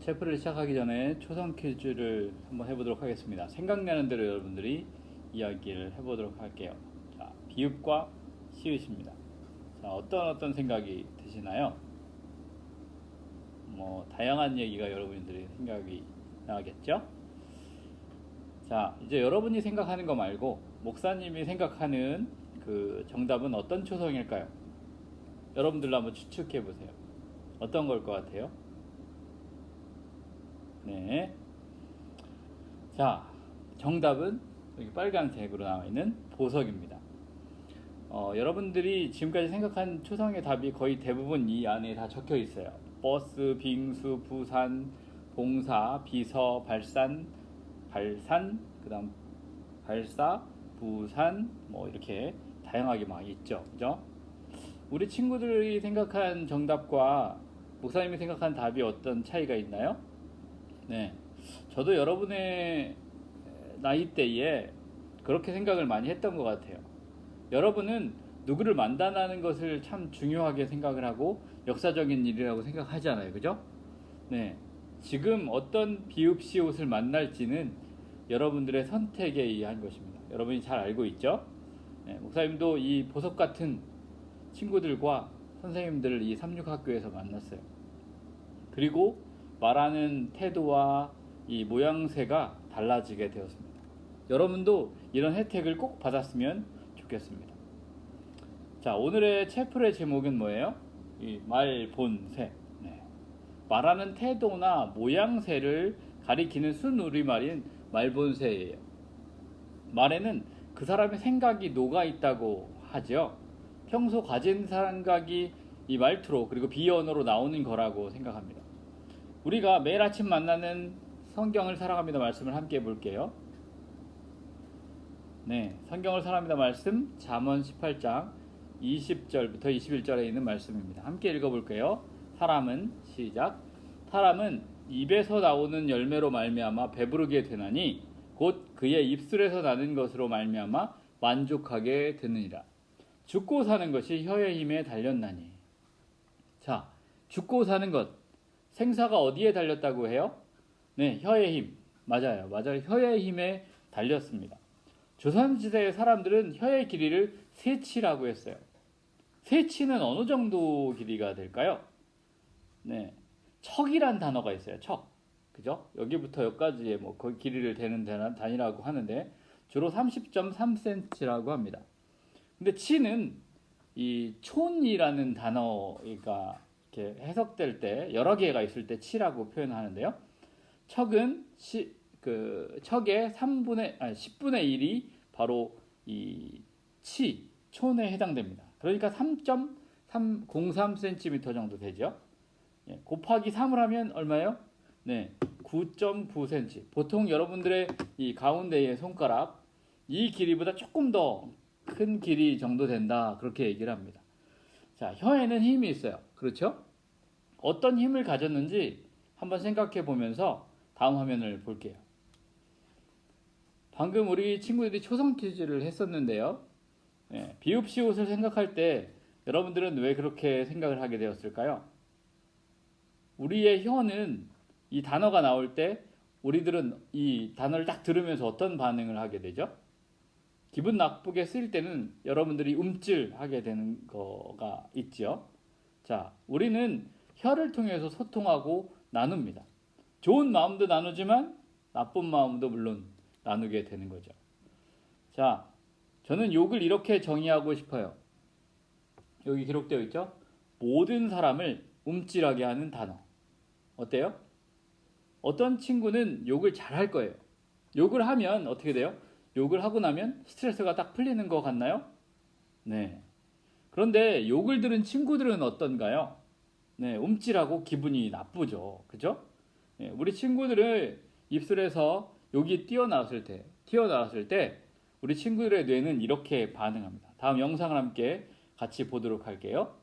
체프를 시작하기 전에 초성 퀴즈를 한번 해보도록 하겠습니다. 생각나는 대로 여러분들이 이야기를 해보도록 할게요. 자, 비읍과 시읒입니다. 자, 어떤 어떤 생각이 드시나요? 뭐 다양한 얘기가 여러분들이 생각이 나겠죠? 자, 이제 여러분이 생각하는 거 말고 목사님이 생각하는 그 정답은 어떤 초성일까요? 여러분들로 한번 추측해 보세요. 어떤 걸 것 같아요? 네. 자, 정답은 여기 빨간색으로 나와 있는 보석입니다. 어, 여러분들이 지금까지 생각한 초성의 답이 거의 대부분 이 안에 다 적혀 있어요. 버스, 빙수, 부산, 봉사, 비서, 발산, 발산, 그다음 발사, 부산, 뭐 이렇게 다양하게 막 있죠, 그죠? 우리 친구들이 생각한 정답과 목사님이 생각한 답이 어떤 차이가 있나요? 네, 저도 여러분의 나이대에 그렇게 생각을 많이 했던 것 같아요. 여러분은 누구를 만나는 것을 참 중요하게 생각을 하고 역사적인 일이라고 생각하잖아요. 그죠? 네. 지금 어떤 비읍시 옷을 만날지는 여러분들의 선택에 의한 것입니다. 여러분이 잘 알고 있죠? 네, 목사님도 이 보석 같은 친구들과 선생님들을 이 삼육학교에서 만났어요. 그리고 말하는 태도와 이 모양새가 달라지게 되었습니다. 여러분도 이런 혜택을 꼭 받았으면 좋겠습니다. 자, 오늘의 채플의 제목은 뭐예요? 이 말본새. 네. 말하는 태도나 모양새를 가리키는 순우리말인 말본새예요. 말에는 그 사람의 생각이 녹아 있다고 하죠. 평소 가진 생각이 이 말투로 그리고 비언어로 나오는 거라고 생각합니다. 우리가 매일 아침 만나는 성경을 사랑합니다 말씀을 함께 볼게요. 네, 성경을 사랑합니다 말씀 잠언 18장 20절부터 21절에 있는 말씀입니다. 함께 읽어 볼게요. 사람은 시작. 사람은 입에서 나오는 열매로 말미암아 배부르게 되나니 곧 그의 입술에서 나는 것으로 말미암아 만족하게 되느니라. 죽고 사는 것이 혀의 힘에 달렸나니. 자, 죽고 사는 것 생사가 어디에 달렸다고 해요? 네, 혀의 힘. 맞아요. 맞아요. 혀의 힘에 달렸습니다. 조선시대의 사람들은 혀의 길이를 세치라고 했어요. 세치는 어느 정도 길이가 될까요? 네. 척이란 단어가 있어요. 척. 그죠? 여기부터 여기까지의 뭐 거기 길이를 대는 단위라고 하는데 주로 30.3cm라고 합니다. 근데 치는 이 촌이라는 단어가 이렇게 해석될 때 여러 개가 있을 때 치라고 표현하는데요. 척은 시, 그 척의 3분의 아니 10분의 1이 바로 이 치, 촌에 해당됩니다. 그러니까 3.303cm 정도 되죠. 예, 곱하기 3을 하면 얼마예요? 네, 9.9cm. 보통 여러분들의 이 가운데의 손가락 이 길이보다 조금 더 큰 길이 정도 된다. 그렇게 얘기를 합니다. 자, 혀에는 힘이 있어요. 그렇죠? 어떤 힘을 가졌는지 한번 생각해 보면서 다음 화면을 볼게요. 방금 우리 친구들이 초성 퀴즈를 했었는데요. 네, 비읍시 옷을 생각할 때 여러분들은 왜 그렇게 생각을 하게 되었을까요? 우리의 혀는 이 단어가 나올 때 우리들은 이 단어를 딱 들으면서 어떤 반응을 하게 되죠? 기분 나쁘게 쓰일 때는 여러분들이 움찔하게 되는 거가 있죠. 자, 우리는 혀를 통해서 소통하고 나눕니다. 좋은 마음도 나누지만 나쁜 마음도 물론 나누게 되는 거죠. 자, 저는 욕을 이렇게 정의하고 싶어요. 여기 기록되어 있죠? 모든 사람을 움찔하게 하는 단어. 어때요? 어떤 친구는 욕을 잘 할 거예요. 욕을 하면 어떻게 돼요? 욕을 하고 나면 스트레스가 딱 풀리는 것 같나요? 네. 그런데 욕을 들은 친구들은 어떤가요? 네, 움찔하고 기분이 나쁘죠. 그죠? 네, 우리 친구들을 입술에서 욕이 튀어나왔을 때, 튀어나왔을 때, 우리 친구들의 뇌는 이렇게 반응합니다. 다음 영상을 함께 같이 보도록 할게요.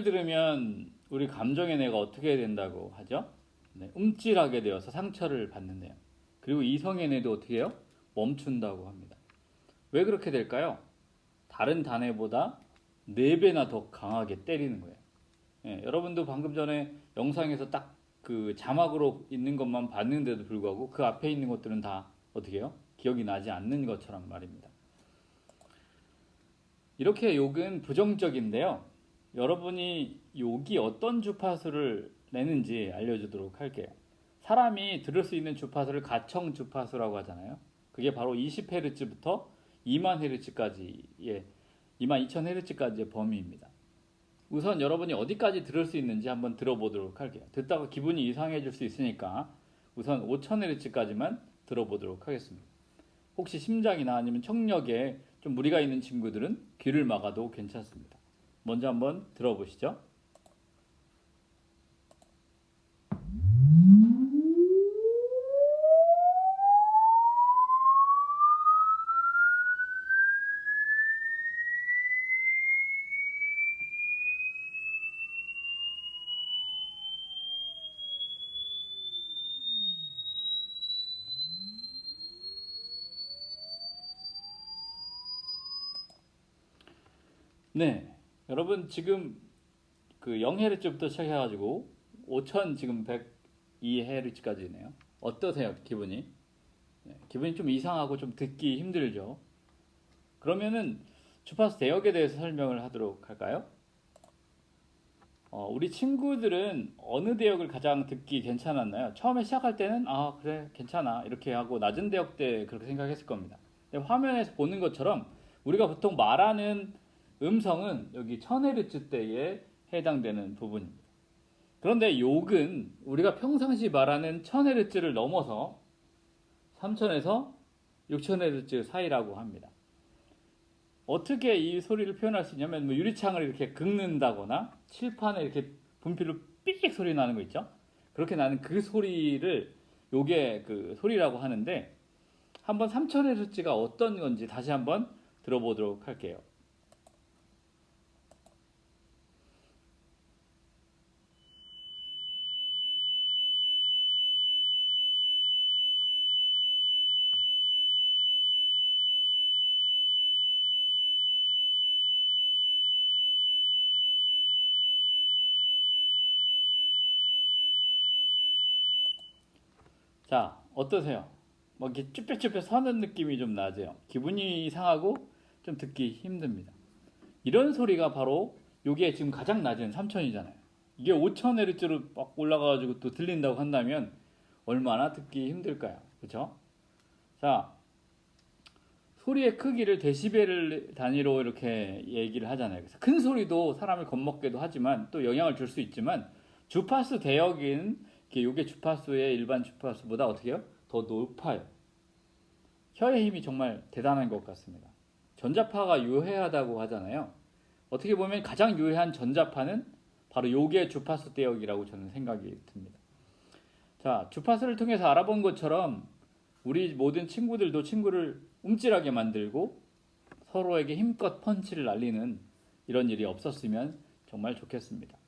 욕을 들으면 우리 감정의 뇌가 어떻게 된다고 하죠? 네, 움찔하게 되어서 상처를 받는데요. 그리고 이성의 뇌도 어떻게 해요? 멈춘다고 합니다. 왜 그렇게 될까요? 다른 단해보다 4배나 더 강하게 때리는 거예요. 예, 여러분도 방금 전에 영상에서 딱 그 자막으로 있는 것만 봤는데도 불구하고 그 앞에 있는 것들은 다 어떻게 해요? 기억이 나지 않는 것처럼 말입니다. 이렇게 욕은 부정적인데요. 여러분이 욕이 어떤 주파수를 내는지 알려주도록 할게요. 사람이 들을 수 있는 주파수를 가청 주파수라고 하잖아요. 그게 바로 20Hz부터 2만 Hz까지의 2만 2000 Hz까지의 범위입니다. 우선 여러분이 어디까지 들을 수 있는지 한번 들어보도록 할게요. 듣다가 기분이 이상해질 수 있으니까 우선 5000Hz까지만 들어보도록 하겠습니다. 혹시 심장이나 아니면 청력에 좀 무리가 있는 친구들은 귀를 막아도 괜찮습니다. 먼저 한번 들어보시죠. 네, 여러분 지금 그 0Hz부터 시작해가지고 5000 지금 102Hz까지네요. 어떠세요, 기분이? 네, 기분이 좀 이상하고 좀 듣기 힘들죠. 그러면은 주파수 대역에 대해서 설명을 하도록 할까요? 어, 우리 친구들은 어느 대역을 가장 듣기 괜찮았나요? 처음에 시작할 때는 아 그래 괜찮아 이렇게 하고 낮은 대역 때 그렇게 생각했을 겁니다. 화면에서 보는 것처럼 우리가 보통 말하는 음성은 여기 1000Hz 대에 해당되는 부분입니다. 그런데 욕은 우리가 평상시 말하는 1000Hz를 넘어서 3000에서 6000Hz 사이라고 합니다. 어떻게 이 소리를 표현할 수 있냐면 뭐 유리창을 이렇게 긁는다거나 칠판에 이렇게 분필로 삑 소리 나는 거 있죠? 그렇게 나는 그 소리를 요게 그 소리라고 하는데 한번 3000Hz가 어떤 건지 다시 한번 들어보도록 할게요. 자, 어떠세요? 뭐 이렇게 쭈뼛쭈뼛 서는 느낌이 좀 나죠? 기분이 이상하고 좀 듣기 힘듭니다. 이런 소리가 바로 요게 지금 가장 낮은 3000이잖아요. 이게 5000Hz로 막 올라가가지고 또 들린다고 한다면 얼마나 듣기 힘들까요? 그쵸? 자, 소리의 크기를 데시벨 단위로 이렇게 얘기를 하잖아요. 그래서 큰 소리도 사람을 겁먹게도 하지만 또 영향을 줄 수 있지만 주파수 대역인 이게 주파수의 일반 주파수보다 어떻게 해요? 더 높아요. 혀의 힘이 정말 대단한 것 같습니다. 전자파가 유해하다고 하잖아요. 어떻게 보면 가장 유해한 전자파는 바로 요게 주파수 대역이라고 저는 생각이 듭니다. 자, 주파수를 통해서 알아본 것처럼 우리 모든 친구들도 친구를 움찔하게 만들고 서로에게 힘껏 펀치를 날리는 이런 일이 없었으면 정말 좋겠습니다.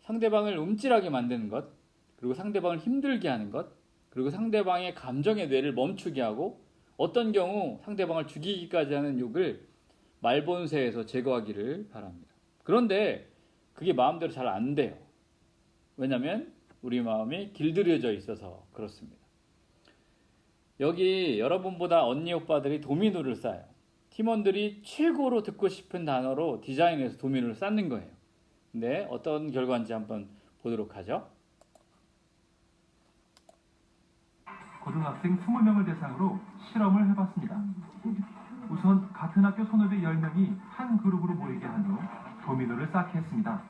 상대방을 움찔하게 만드는 것, 그리고 상대방을 힘들게 하는 것, 그리고 상대방의 감정의 뇌를 멈추게 하고 어떤 경우 상대방을 죽이기까지 하는 욕을 말본세에서 제거하기를 바랍니다. 그런데 그게 마음대로 잘 안 돼요. 왜냐하면 우리 마음이 길들여져 있어서 그렇습니다. 여기 여러분보다 언니 오빠들이 도미노를 싸요. 팀원들이 최고로 듣고 싶은 단어로 디자인해서 도미노를 쌓는 거예요. 근데 어떤 결과인지 한번 보도록 하죠. 고등학생 20명을 대상으로 실험을 해봤습니다. 우선 같은 학교 선후배 10명이 한 그룹으로 모이게 한 후 도미노를 쌓게 했습니다.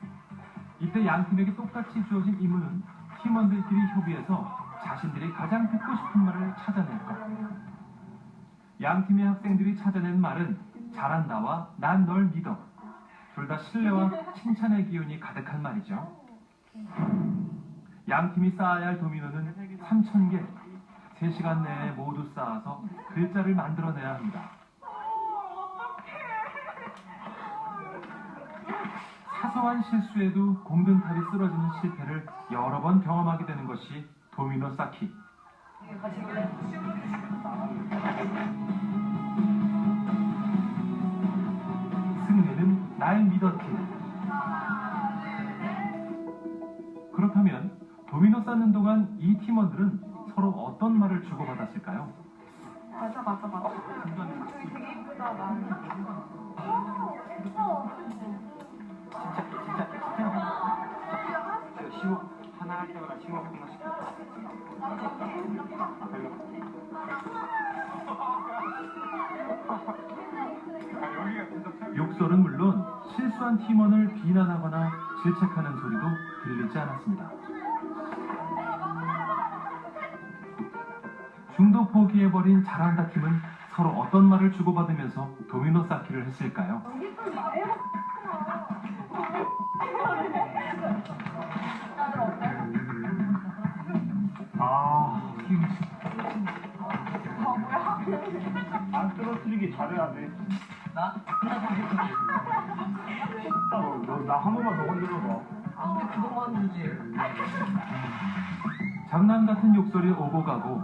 이때 양 팀에게 똑같이 주어진 임무는 팀원들끼리 협의해서 자신들이 가장 듣고 싶은 말을 찾아낼 것. 양 팀의 학생들이 찾아낸 말은 잘한다와 난 널 믿어. 둘 다 신뢰와 칭찬의 기운이 가득한 말이죠. 양 팀이 쌓아야 할 도미노는 3,000개. 3시간 내에 모두 쌓아서 글자를 만들어내야 합니다. 사소한 실수에도 공든탑이 쓰러지는 실패를 여러 번 경험하게 되는 것이 도미노 쌓기. 승리는 날 믿었기. 그렇다면 도미노 쌓는 동안 이 팀원들은 서로 어떤 말을 주고받았을까요? 맞아 맞아 맞아. 되게 이쁘다 나. 진짜 진짜 진짜 쉬워 하나 할 때마다 쉬워 하나씩 실수한 팀원을 비난하거나 질책하는 소리도 들리지 않았습니다. 중도 포기해버린 잘한다 팀은 서로 어떤 말을 주고받으면서 도미노 쌓기를 했을까요? 아, 안 떨어뜨리게 잘해야 돼. 나? 나한 번만 더 건드려봐. 장난 같은 욕설이 오고 가고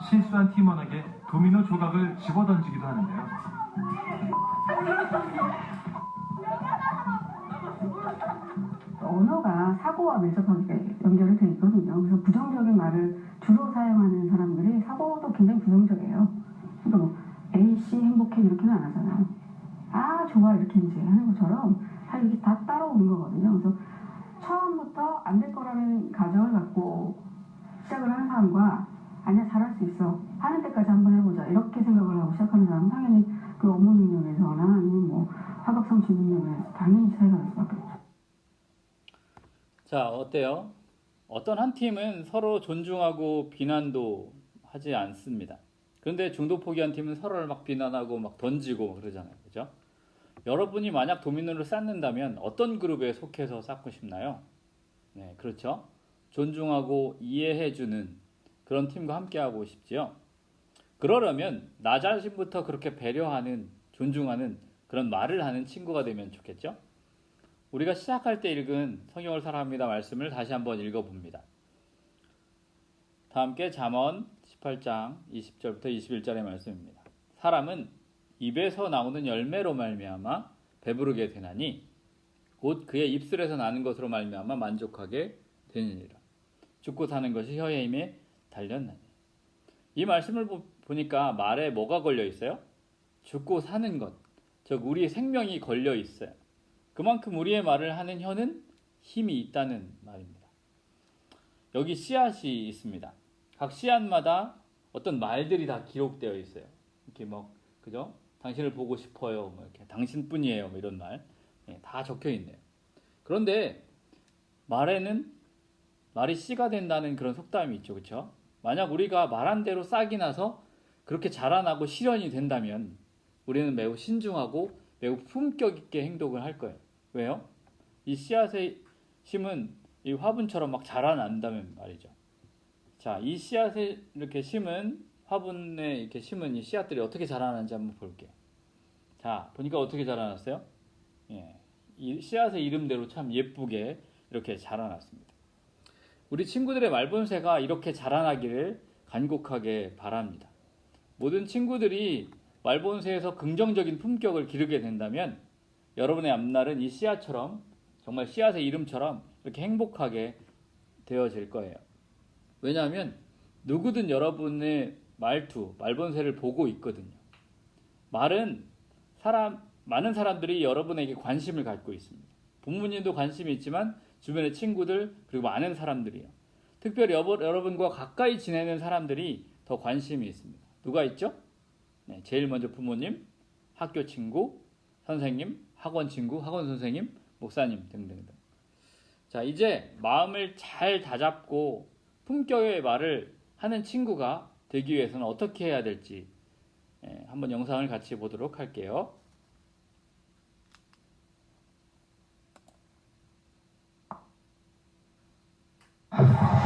실수한 팀원에게 도미노 조각을 집어 던지기도 하는데요. 언어가 사고와 밀접하게 연결이 돼 있거든요. 그래서 부정적인 말을 주로 사용하는 사람들이 사고도 굉장히 부정적이에요. 그러니까 뭐 A, C 행복해 이렇게는 안 하잖아요. 아 좋아 이렇게 이제 하는 것처럼 다 이게 다 따라오는 거거든요. 그래서 처음부터 안 될 거라는 가정을 갖고 시작을 하는 사람과 아니야 잘할 수 있어 하는 데까지 한번 해보자 이렇게 생각을 하고 시작하는 사람은 당연히 그 업무 능력에서나 아니면 뭐 학업 성취 능력에서 당연히 차이가 날 수밖에 없죠. 자, 어때요? 어떤 한 팀은 서로 존중하고 비난도 하지 않습니다. 그런데 중도 포기한 팀은 서로를 막 비난하고 막 던지고 막 그러잖아요. 그죠? 여러분이 만약 도미노를 쌓는다면 어떤 그룹에 속해서 쌓고 싶나요? 네, 그렇죠. 존중하고 이해해주는 그런 팀과 함께하고 싶지요. 그러려면 나 자신부터 그렇게 배려하는, 존중하는 그런 말을 하는 친구가 되면 좋겠죠. 우리가 시작할 때 읽은 성경을 사랑합니다 말씀을 다시 한번 읽어봅니다. 다 함께 잠언 18장 20절부터 21절의 말씀입니다. 사람은 입에서 나오는 열매로 말미암아 배부르게 되나니 곧 그의 입술에서 나는 것으로 말미암아 만족하게 되느니라. 죽고 사는 것이 혀의 힘에 달렸나니. 이 말씀을 보- 보니까 말에 뭐가 걸려 있어요? 죽고 사는 것. 즉 우리의 생명이 걸려 있어요. 그만큼 우리의 말을 하는 혀는 힘이 있다는 말입니다. 여기 씨앗이 있습니다. 각 씨앗마다 어떤 말들이 다 기록되어 있어요. 이렇게 뭐 그죠? 당신을 보고 싶어요. 뭐 이렇게 당신뿐이에요. 뭐 이런 말. 예, 다 적혀 있네요. 그런데 말에는 말이 씨가 된다는 그런 속담이 있죠. 그렇죠? 만약 우리가 말한 대로 싹이 나서 그렇게 자라나고 실현이 된다면 우리는 매우 신중하고 매우 품격 있게 행동을 할 거예요. 왜요? 이 씨앗의 심은 이 화분처럼 막 자라난다면 말이죠. 자, 이 씨앗을 이렇게 심은 화분에 이렇게 심은 이 씨앗들이 어떻게 자라나는지 한번 볼게요. 자, 보니까 어떻게 자라났어요? 예, 이 씨앗의 이름대로 참 예쁘게 이렇게 자라났습니다. 우리 친구들의 말본새가 이렇게 자라나기를 간곡하게 바랍니다. 모든 친구들이 말본새에서 긍정적인 품격을 기르게 된다면 여러분의 앞날은 이 씨앗처럼 정말 씨앗의 이름처럼 이렇게 행복하게 되어질 거예요. 왜냐하면 누구든 여러분의 말투, 말본새를 보고 있거든요. 말은 사람 많은 사람들이 여러분에게 관심을 갖고 있습니다. 부모님도 관심이 있지만 주변의 친구들 그리고 많은 사람들이요. 특별히 여러분과 가까이 지내는 사람들이 더 관심이 있습니다. 누가 있죠? 네, 제일 먼저 부모님, 학교 친구, 선생님, 학원 친구, 학원 선생님, 목사님 등등등. 자, 이제 마음을 잘 다잡고 품격의 말을 하는 친구가 되기 위해서는 어떻게 해야 될지 예, 한번 영상을 같이 보도록 할게요.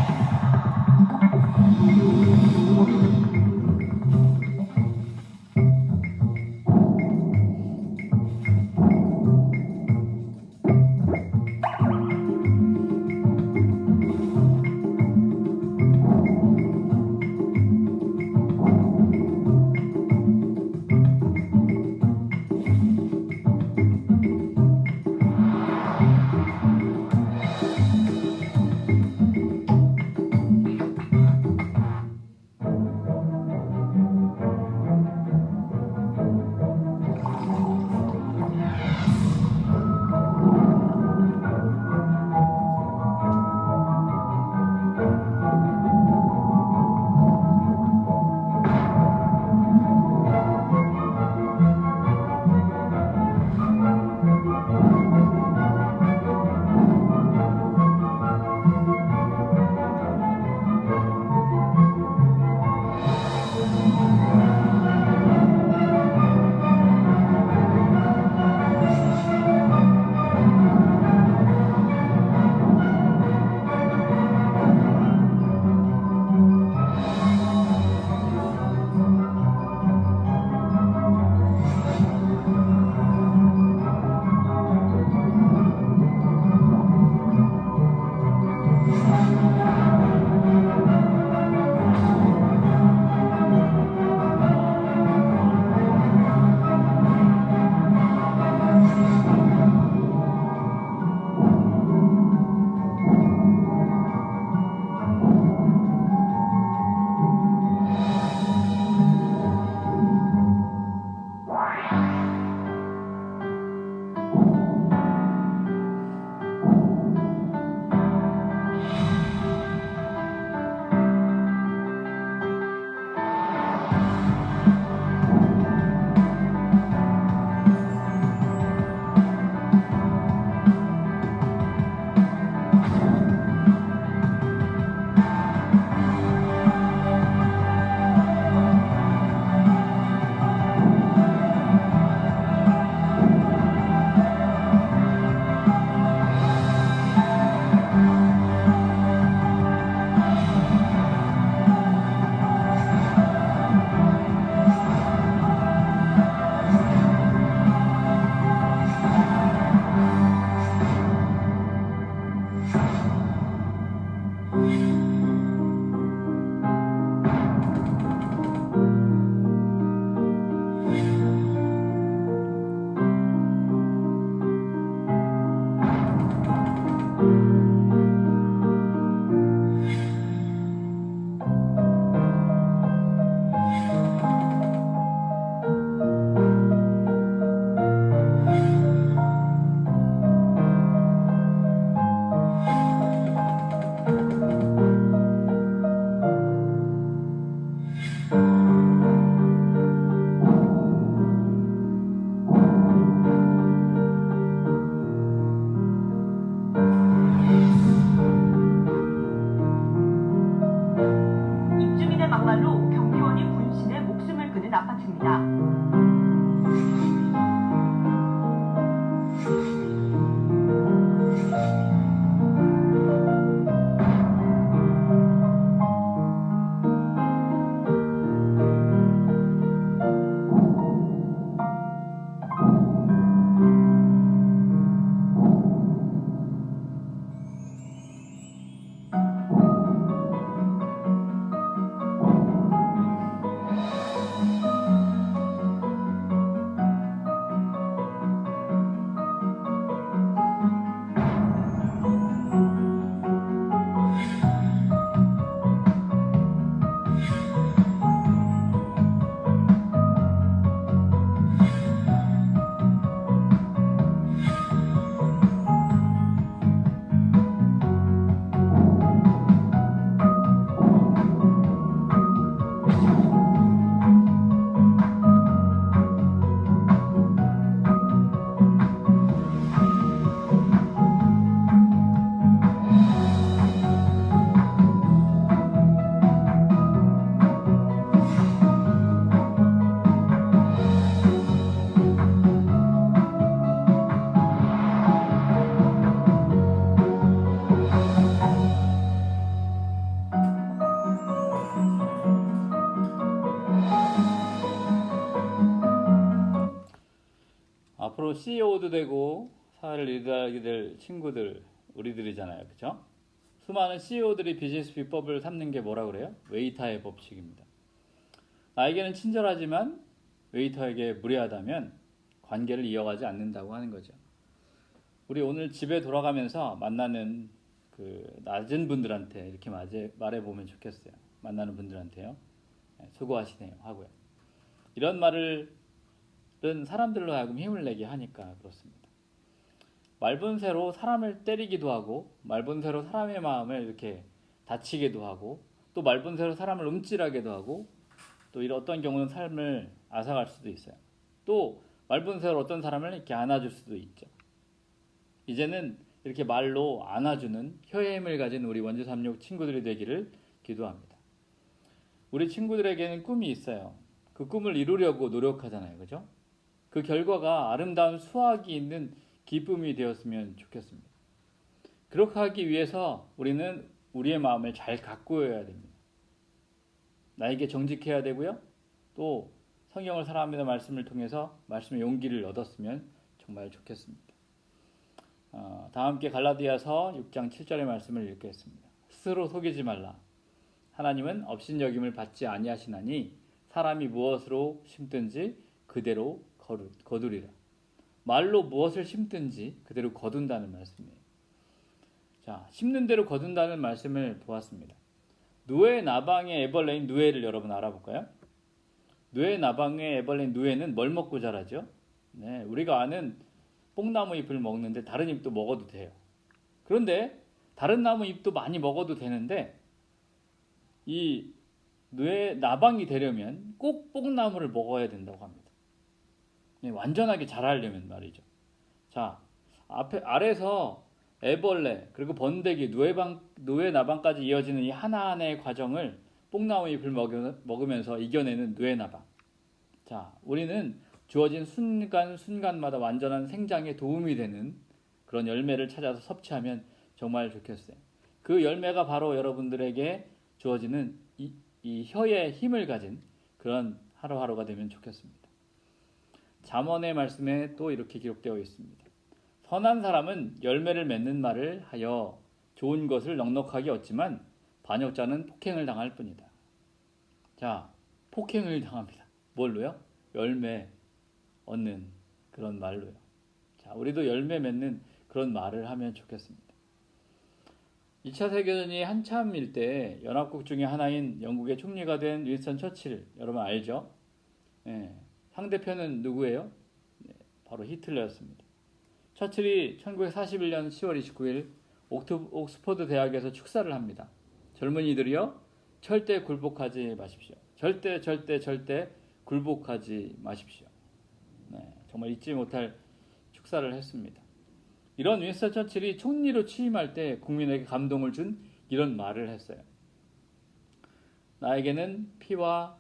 CEO도 되고 사회를 리드하게 될 친구들 우리들이잖아요, 그렇죠? 수많은 CEO들이 비즈니스 비법을 삼는 게 뭐라 그래요? 웨이터의 법칙입니다. 나에게는 친절하지만 웨이터에게 무례하다면 관계를 이어가지 않는다고 하는 거죠. 우리 오늘 집에 돌아가면서 만나는 그 낮은 분들한테 이렇게 말해 보면 좋겠어요. 만나는 분들한테요. 네, 수고하시네요 하고요. 이런 말을 은 사람들로 하여금 힘을 내게 하니까 그렇습니다. 말본 새로 사람을 때리기도 하고 말본 새로 사람의 마음을 이렇게 다치기도 하고 또 말본 새로 사람을 움찔하기도 하고 또 이런 어떤 경우는 삶을 앗아갈 수도 있어요. 또 말본 새로 어떤 사람을 이렇게 안아줄 수도 있죠. 이제는 이렇게 말로 안아주는 혀의 힘을 가진 우리 원주 삼육 친구들이 되기를 기도합니다. 우리 친구들에게는 꿈이 있어요. 그 꿈을 이루려고 노력하잖아요. 그죠? 그 결과가 아름다운 수확이 있는 기쁨이 되었으면 좋겠습니다. 그렇게 하기 위해서 우리는 우리의 마음을 잘 가꾸어야 됩니다. 나에게 정직해야 되고요. 또 성경을 사랑합니다 말씀을 통해서 말씀의 용기를 얻었으면 정말 좋겠습니다. 어, 다 함께 갈라디아서 6장 7절의 말씀을 읽겠습니다. 스스로 속이지 말라. 하나님은 업신여김을 받지 아니하시나니 사람이 무엇으로 심든지 그대로 거두- 거두리라. 말로 무엇을 심든지 그대로 거둔다는 말씀이에요. 자, 심는 대로 거둔다는 말씀을 보았습니다. 누에 나방의 에벌레인 누에를 여러분 알아볼까요? 누에 나방의 에벌레인 누에는 뭘 먹고 자라죠? 네, 우리가 아는 뽕나무 잎을 먹는데 다른 잎도 먹어도 돼요. 그런데 다른 나무 잎도 많이 먹어도 되는데 이 뇌 나방이 되려면 꼭 뽕나무를 먹어야 된다고 합니다. 네, 완전하게 자라려면 말이죠. 자, 앞에 아래서 애벌레 그리고 번데기, 누에방, 누에나방까지 이어지는 이 하나하나의 과정을 뽕나무 잎을 먹여, 먹으면서 이겨내는 누에나방. 자, 우리는 주어진 순간 순간마다 완전한 생장에 도움이 되는 그런 열매를 찾아서 섭취하면 정말 좋겠어요. 그 열매가 바로 여러분들에게 주어지는 이, 이 혀의 힘을 가진 그런 하루하루가 되면 좋겠습니다. 잠언의 말씀에 또 이렇게 기록되어 있습니다. 선한 사람은 열매를 맺는 말을 하여 좋은 것을 넉넉하게 얻지만 반역자는 폭행을 당할 뿐이다. 자, 폭행을 당합니다. 뭘로요? 열매 얻는 그런 말로요. 자, 우리도 열매 맺는 그런 말을 하면 좋겠습니다. 2차 세계대전이 한참일 때 연합국 중에 하나인 영국의 총리가 된 윈스턴 처칠 여러분 알죠? 예, 상대편은 누구예요? 네, 바로 히틀러였습니다. 처칠이 1941년 10월 29일 옥스퍼드 대학에서 축사를 합니다. 젊은이들이요 절대 굴복하지 마십시오. 절대 절대 절대 굴복하지 마십시오. 네, 정말 잊지 못할 축사를 했습니다. 이런 윈스턴 처칠이 총리로 취임할 때 국민에게 감동을 준 이런 말을 했어요. 나에게는 피와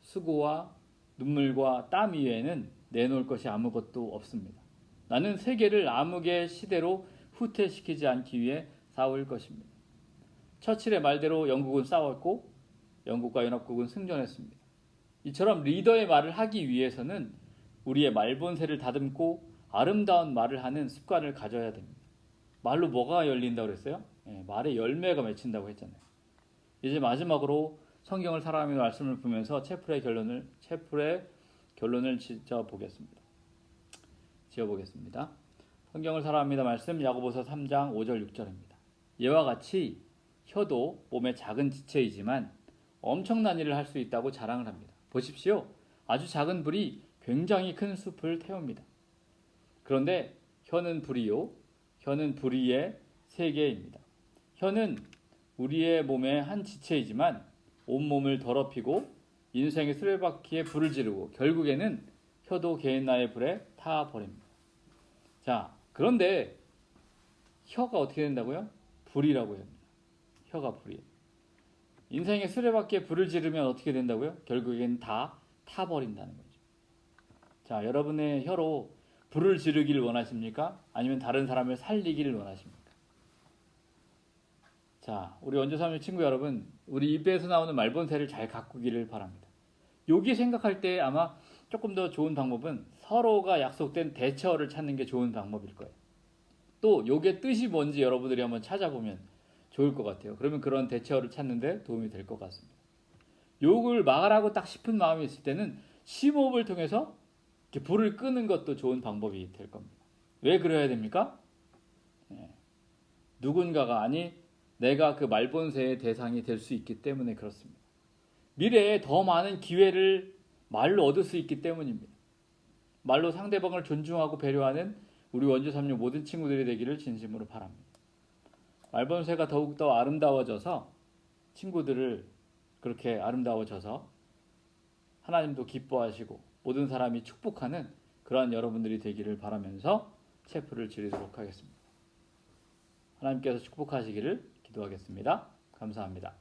수고와 눈물과 땀 이외에는 내놓을 것이 아무것도 없습니다. 나는 세계를 암흑의 시대로 후퇴시키지 않기 위해 싸울 것입니다. 처칠의 말대로 영국은 싸웠고 영국과 연합국은 승전했습니다. 이처럼 리더의 말을 하기 위해서는 우리의 말본새를 다듬고 아름다운 말을 하는 습관을 가져야 됩니다. 말로 뭐가 열린다고 그랬어요? 예, 말의 열매가 맺힌다고 했잖아요. 이제 마지막으로 성경을 사랑하며 말씀을 보면서 채플의 결론을 채플의 결론을 지어 보겠습니다. 지어 보겠습니다. 성경을 사랑합니다. 말씀 야고보서 3장 5절 6절입니다. 이와 같이 혀도 몸의 작은 지체이지만 엄청난 일을 할 수 있다고 자랑을 합니다. 보십시오. 아주 작은 불이 굉장히 큰 숲을 태웁니다. 그런데 혀는 불이요. 혀는 불의의 세계입니다. 혀는 우리의 몸의 한 지체이지만 온몸을 더럽히고 인생의 수레바퀴에 불을 지르고 결국에는 혀도 개인 나의 불에 타 버립니다. 자, 그런데 혀가 어떻게 된다고요? 불이라고 합니다. 혀가 불이에요. 인생의 수레바퀴에 불을 지르면 어떻게 된다고요? 결국엔 다 타버린다는 거죠. 자, 여러분의 혀로 불을 지르기를 원하십니까? 아니면 다른 사람을 살리기를 원하십니까? 자, 우리 원조삼의 친구 여러분, 우리 입에서 나오는 말본새를 잘 가꾸기를 바랍니다. 여기 생각할 때 아마 조금 더 좋은 방법은 서로가 약속된 대처를 찾는 게 좋은 방법일 거예요. 또 요게 뜻이 뭔지 여러분들이 한번 찾아보면 좋을 것 같아요. 그러면 그런 대처를 찾는데 도움이 될 것 같습니다. 욕을 막으라고 딱 싶은 마음이 있을 때는 심호흡을 통해서 불을 끄는 것도 좋은 방법이 될 겁니다. 왜 그래야 됩니까? 예. 누군가가 아니 내가 그 말본세의 대상이 될 수 있기 때문에 그렇습니다. 미래에 더 많은 기회를 말로 얻을 수 있기 때문입니다. 말로 상대방을 존중하고 배려하는 우리 원주 삼육 모든 친구들이 되기를 진심으로 바랍니다. 말본세가 더욱더 아름다워져서 친구들을 그렇게 아름다워져서 하나님도 기뻐하시고 모든 사람이 축복하는 그러한 여러분들이 되기를 바라면서 체프를 드리도록 하겠습니다. 하나님께서 축복하시기를 기도하겠습니다. 감사합니다.